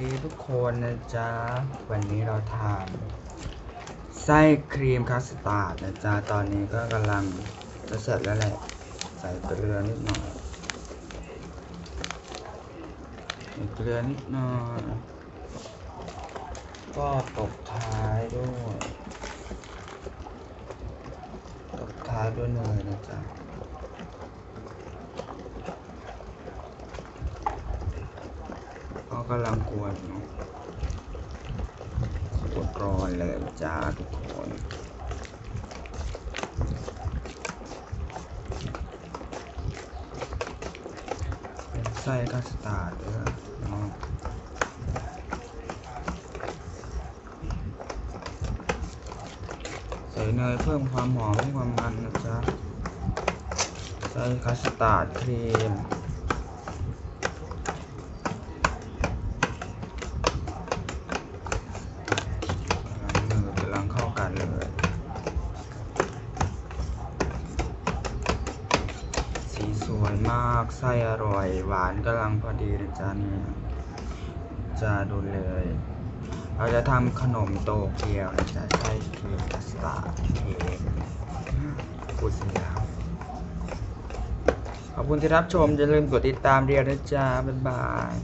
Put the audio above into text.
ดีทุกคนนะจ๊ะ วันนี้เราทานไส้ครีมคัสตาร์ดนะจ๊ะ ตอนนี้ก็กำลังจะเสร็จแล้วแหละ ใส่เกลือนิดหน่อยเกลือนิดหน่อย ก็ตบท้ายด้วย ตบท้ายด้วยเนยนะจ๊ะ ก็กำลังกวนเนาะกรอนเลยจ้าทุกคนเป็นไส้คัสตาร์ดด้วยเนาะใส่เนยเพิ่มความหอมความมันนะจ๊ะไส้คัสตาร์ดครีมอกำลังเข้ากันเลย สวยมาก ไส้อร่อย หวานกำลังพอดีนะจ๊ะเนี่ยจะดูเลย เราจะทำขนมโตเกียวนะจ๊ะไส้ครีมคัสตาร์ดเค้กพูดเสียงขอบคุณที่รับชม อย่าลืมกดติดตามเรียนนะจ๊ะ บ๊ายบาย